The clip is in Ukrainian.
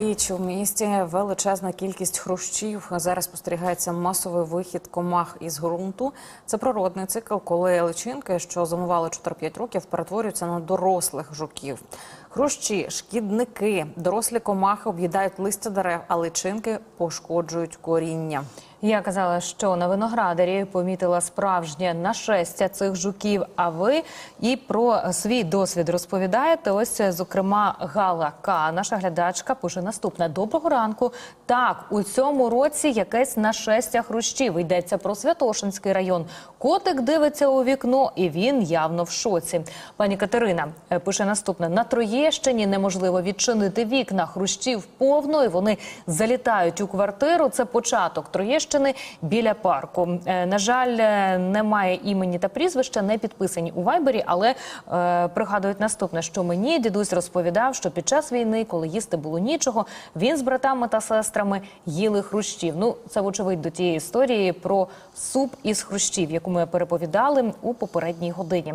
Річ у місті величезна кількість хрущів. Зараз спостерігається масовий вихід комах із ґрунту. Це природний цикл, коли личинки, що зимували 4-5 років, перетворюються на дорослих жуків. Хрущі, шкідники, дорослі комахи об'їдають листя дерев, а личинки пошкоджують коріння. Я казала, що на виноградарі помітила справжнє нашестя цих жуків. А ви і про свій досвід розповідаєте. Ось, зокрема, Гала К, наша глядачка, пише наступне: доброго ранку. Так, у цьому році якесь нашестя хрущів. Йдеться про Святошинський район. Котик дивиться у вікно, і він явно в шоці. Пані Катерина е, пише наступне: на Троєщині неможливо відчинити вікна. Хрущів повно, і вони залітають у квартиру. Це початок Троєщини біля парку. Е, На жаль, е, немає імені та прізвища, не підписані у вайбері, але е, пригадують наступне, що мені дідусь розповідав, що під час війни, коли їсти було нічого, він з братами та сестрами їли хрущів. Ну, це вочевидь до тієї історії про суп із хрущів, яку ми переповідали у попередній годині.